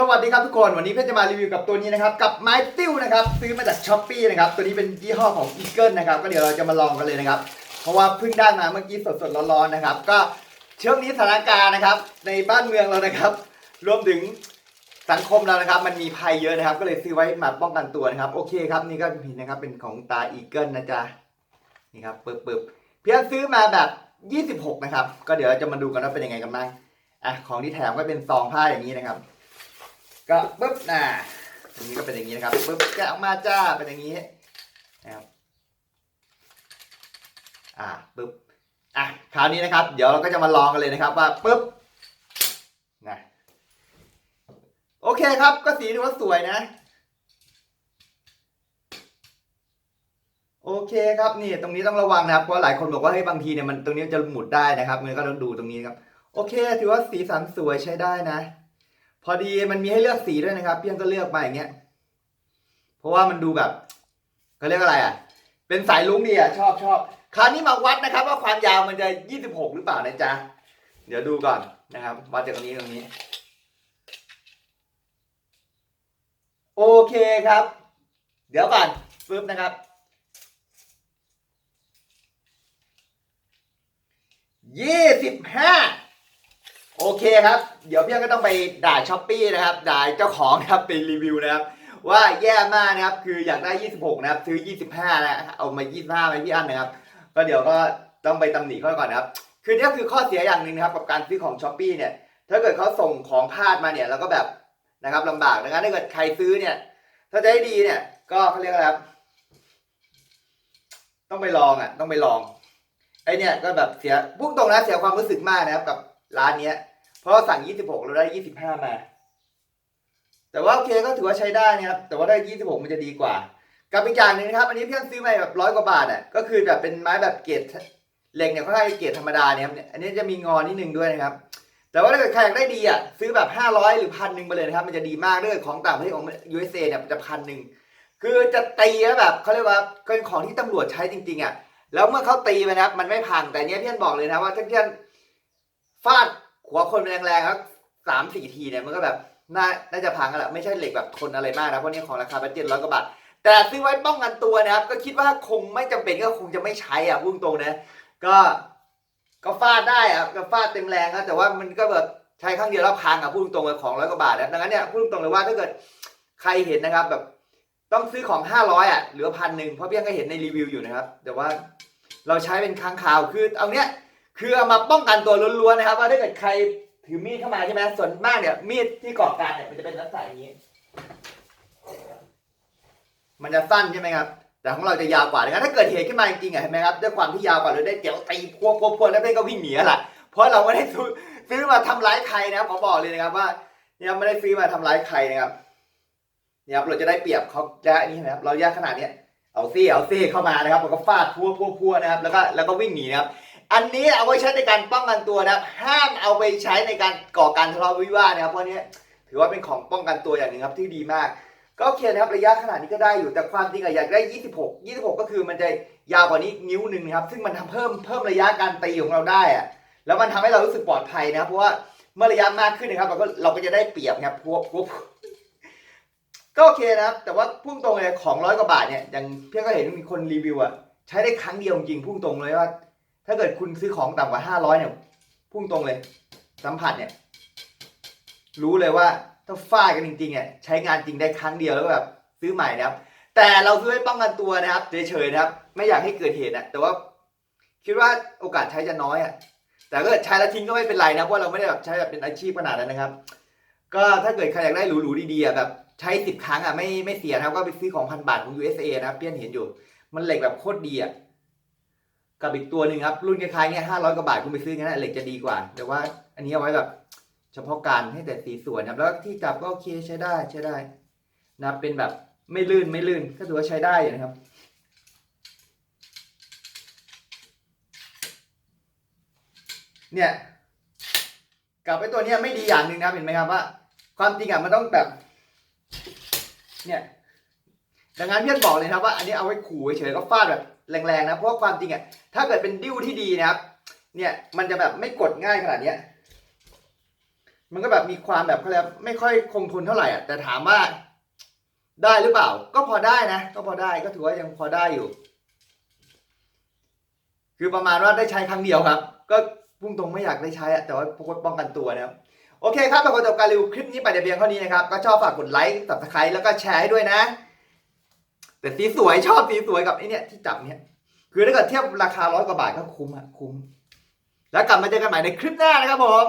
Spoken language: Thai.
สวัสดีครับทุกคนวันนี้เพื่อจะมารีวิวกับตัวนี้นะครับกับไม้ติ้วนะครับซื้อมาจากช้อปปีนะครับตัวนี้เป็นยี่ห้อของ e ีเกิลนะครับก็เดี๋ยวเราจะมาลองกันเลยนะครับ เพราะว่าเพิ่งได้มาเมื่อกี้สดๆร้อนๆนะครับ ก็ช่วงนี้สถานการณ์นะครับในบ้านเมืองเรานะครับ รวมถึงสังคมเรานะครับ มันมีภัยเยอะนะครับ ก็เลยซื้อไว้มาป้องกันตัวนะครับ โอเคครับนี่ก็ผิดนะครับเป็นของตาอีเกิลนะจ๊ะนี่ครับเปึ๊บปึ๊บเพียงซื้อมาแบบ 26 นะครับ ก็เดี๋ยวเราจะมาดูกันว่าเป็นยังไงกันบ้างอะของที่แถมก็เป็นซองผ้าอย่างนี้นะครับ ก็ปึ๊บน่ะอันนี้ก็เป็นอย่างนี้นะครับปึ๊บแกะออกมาจ้าเป็นอย่างนี้นะครับอ่าปึ๊บอะคราวนี้นะครับ เดี๋ยวเราก็จะมาลองกันเลยนะครับว่าปึ๊บนะโอเคครับ ก็สีถือว่าสวยนะ โอเคครับนี่ตรงนี้ต้องระวังนะครับเพราะหลายคนบอกว่าให้ยบางทีเนี่ยมันตรงนี้จะหมุดได้นะครับมันก็ต้องดูตรงนี้ครับ โอเค ถือว่าสีสันสวยใช้ได้นะ พอดีมันมีให้เลือกสีด้วยนะครับเพียงก็เลือกมาอย่างเงี้ย เพราะว่ามันดูแบบเขาเรียกอะไรอะ เป็นสายลุ้งดีอะชอบชอบคราวนี้มาวัดนะครับ ว่าความยาวมันจะ26หรือเปล่านะจ๊ะเดี๋ยวดูก่อนนะครับ วัดจากตรงนี้ตรงนี้ โอเคครับ เดี๋ยวก่อนปึ๊บนะครับยี่สิบห้า โอเคครับ เดี๋ยวพี่ก็ต้องไปด่าช้อปปี้นะครับ ด่าเจ้าของนะครับเป็นรีวิวนะครับ ว่าแย่มากนะครับ คืออยากได้ 26 นะครับ ซื้อ 25 นะ เอามา 25ไปพี่อันนะครับ ก็เดี๋ยวก็ต้องไปตำหนิเขาก่อนนะครับ คือนี่คือข้อเสียอย่างหนึ่งนะครับ กับการซื้อของช้อปปี้เนี่ย ถ้าเกิดเขาส่งของพลาดมาเนี่ยแล้วก็แบบนะครับลำบากนะครับถ้าเกิดใครซื้อเนี่ย ถ้าจะให้ดีเนี่ย ก็เขาเรียกอะไรครับ ต้องไปลองอะ ต้องไปลอง ไอเนี่ยก็แบบเสียพูดตรงนะเสียความรู้สึกมากนะครับกับร้านเนี้ย เพราะสั่ง 26 เราได้ 25 มา แต่ว่าโอเคก็ถือว่าใช้ได้นะครับ แต่ว่าได้ 26 มันจะดีกว่า กับอีกอย่างหนึ่งนะครับ อันนี้เพี่อนซื้อมาแบบร้อยกว่าบาทอะ ก็คือแบบเป็นไม้แบบเกรดเหล็กเนี่ยเขาให้เกรดธรรมดาเนี่ยครับเนี่ย อันนี้จะมีงอนิดนึงด้วยนะครับ แต่ว่าถ้าเกิดใครอยากได้ดีอะซื้อแบบ 500 หรือพันหนึ่งไปเลยนะครับ มันจะดีมากถ้าเกิดของต่างประเทศของ USA เนี่ยมันจะพันหนึ่งคือจะตีแล้วแบบเขาเรียกว่าเป็นของที่ตำรวจใช้จริงๆอะ แล้วเมื่อเขาตีไปนะครับ มันไม่พัง แต่เนี้ยพี่อนบอกเลยนะว่าถ้าพี่อนฟาด หัวคนแรงๆครับสามสี่ทีเนี่ยมันก็แบบน่าน่าจะพังกันแหละไม่ใช่เหล็กแบบทนอะไรมากนะเพราะนี่ของราคาเจ็ดร้อยกว่าบาทแต่ซื้อไว้ป้องกันตัวนะครับ ก็คิดว่าคงไม่จำเป็นก็คงจะไม่ใช้อะพุ่งตรงนะก็ก็ฟาดได้อะก็ฟาดเต็มแรงครับแต่ว่ามันก็แบบใช้ครั้งเดียวแล้วพังอะพูดตรงเลยของร้อยกว่าบาทนะดังนั้นเนี่ยพูดตรงเลยว่าถ้าเกิดใครเห็นนะครับแบบต้องซื้อของ500อะเหลือพันหนึ่งเพราะพี่ยังก็เห็นในรีวิวอยู่นะครับ แต่ว่าเราใช้เป็นครั้งคราวคือเอาเนี้ย คือเอามาป้องกันตัวล้วนๆนะครับว่าถ้าเกิดใครถือมีดเข้ามาใช่ไหมส่วนมากเนี่ยมีดที่ก่อการเนี่ยมันจะเป็นลักษณะอย่างนี้ มันจะสั้นใช่ไหมครับ แต่ของเราจะยาวกว่าดังนั้นถ้าเกิดเหตุขึ้นมาจริงๆอะเห็นไหมครับด้วยความที่ยาวกว่าเราได้เดี๋ยวตีพวกพวกพวกแล้วเพื่อนก็วิ่งหนีอะล่ะเพราะเราไม่ได้ซื้อมาทำร้ายใครนะครับขอบอกเลยนะครับว่าเนี่ยไม่ได้ซื้อมาทำร้ายใครนะครับเนี่ยครับเราจะได้เปรียบเขาจะนนี้นะครับ เราแยกขนาดเนี้ยเอาซี่เอาซี่เข้ามานะครับมันก็ฟาดพัวพัวพัวนะครับ แล้วก็แล้วก็วิ่งหนีนะครับ อันนี้เอาไว้ใช้ในการป้องกันตัวนะครับ ห้ามเอาไปใช้ในการก่อการทะเลาะวิวาทนะครับ เพราะนี้ถือว่าเป็นของป้องกันตัวอย่างหนึ่งครับที่ดีมาก ก็โอเคนะครับระยะขนาดนี้ก็ได้อยู่ แต่ความจริงอะอยากได้ 26 26 ก็คือมันจะยาวกว่านี้นิ้วหนึ่งนะครับ ซึ่งมันทำเพิ่มเพิ่มระยะการตีของเราได้อะแล้วมันทำให้เรารู้สึกปลอดภัยนะครับ เพราะว่าเมื่อระยะมากขึ้นนะครับ เราก็เราก็จะได้เปรียบนะครับพวกพวกก็โอเคนะครับ แต่ว่าพุ่งตรงเลยของร้อยกว่าบาทเนี่ยอย่างเพี่อนก็เห็นมีคนรีวิวอะใช้ได้ครั้งเดียวจริงพุ่งตรงเลยว่า ถ้าเกิดคุณซื้อของต่ำกว่าห้าร้อยเนี่ย พุ่งตรงเลย สัมผัสเนี่ย รู้เลยว่าถ้าฟาดกันจริงๆเนี่ยใช้งานจริงได้ครั้งเดียวแล้วแบบซื้อใหม่นะครับ แต่เราซื้อให้ป้องกันตัวนะครับเฉยๆนะครับ ไม่อยากให้เกิดเหตุนะแต่ว่า คิดว่าโอกาสใช้จะน้อยอะแต่ก็ใช้แล้วทิ้งก็ไม่เป็นไรนะเพราะเราไม่ได้แบบใช้แบบเป็นอาชีพขนาดนั้นนะครับ ก็ถ้าเกิดใครอยากได้หรูๆดีๆแบบใช้สิบครั้งอะไม่ไม่เสียนะครับก็ไปซื้อของพันบาทของ USA นะครับเพี่อนเห็นอยู่ มันเหล็กแบบโคตรดีอะ กับอีกตัวหนึ่งครับ รุ่นคล้ายๆเนี่ยห้าร้อยกว่าบาทคุณไปซื้อกันนะเหล็กจะดีกว่า แต่ว่าอันนี้เอาไว้แบบเฉพาะการให้แต่สีสวยนะครับ แล้วที่จับก็โอเคใช้ได้ใช้ได้นะเป็นแบบไม่ลื่นไม่ลื่นก็ถือว่าใช้ได้นะครับเนี่ยกับไอ้ตัวเนี้ยไม่ดีอย่างหนึ่งนะครับเห็นไหมครับว่า ความจริงอะมันต้องแบบ เนี่ยดังนั้นเพื่อนบอกเลยนะครับว่า อันนี้เอาไว้ขู่เฉยๆก็ฟาดแบบ แรงๆนะเพราะวาความจริงอะถ้าเกิดเป็นดิ้วที่ดีนะครับ เนี่ยมันจะแบบไม่กดง่ายขนาดเนี้ยมันก็แบบมีความแบบเขาเรียกไม่ค่อยคงทนเท่าไหร่อะแต่ถามว่าได้หรือเปล่า ก็พอได้นะ ก็พอได้ก็ถือว่ายังพอได้อยู่ คือประมาณว่าได้ใช้ครั้งเดียวครับ ก็พุ่งตรงไม่อยากได้ใช้อะแต่ว่าพกป้องกันตัวนะครับโอเคครับเป็นคนจบการรีวิวคลิปนี้ไปแต่เพียงเท่านี้นะครับ ก็ชอบฝากกดไลค์ subscribe แล้วก็แชร์ให้ด้วยนะ แต่สีสวยชอบสีสวยกับไอเนี่ยที่จับเนี่ยคือถ้าเกิดเทียบราคาร้อยกว่าบาทก็คุ้มอะคุ้ม แล้วกลับมาเจอกันใหม่ในคลิปหน้านะครับผม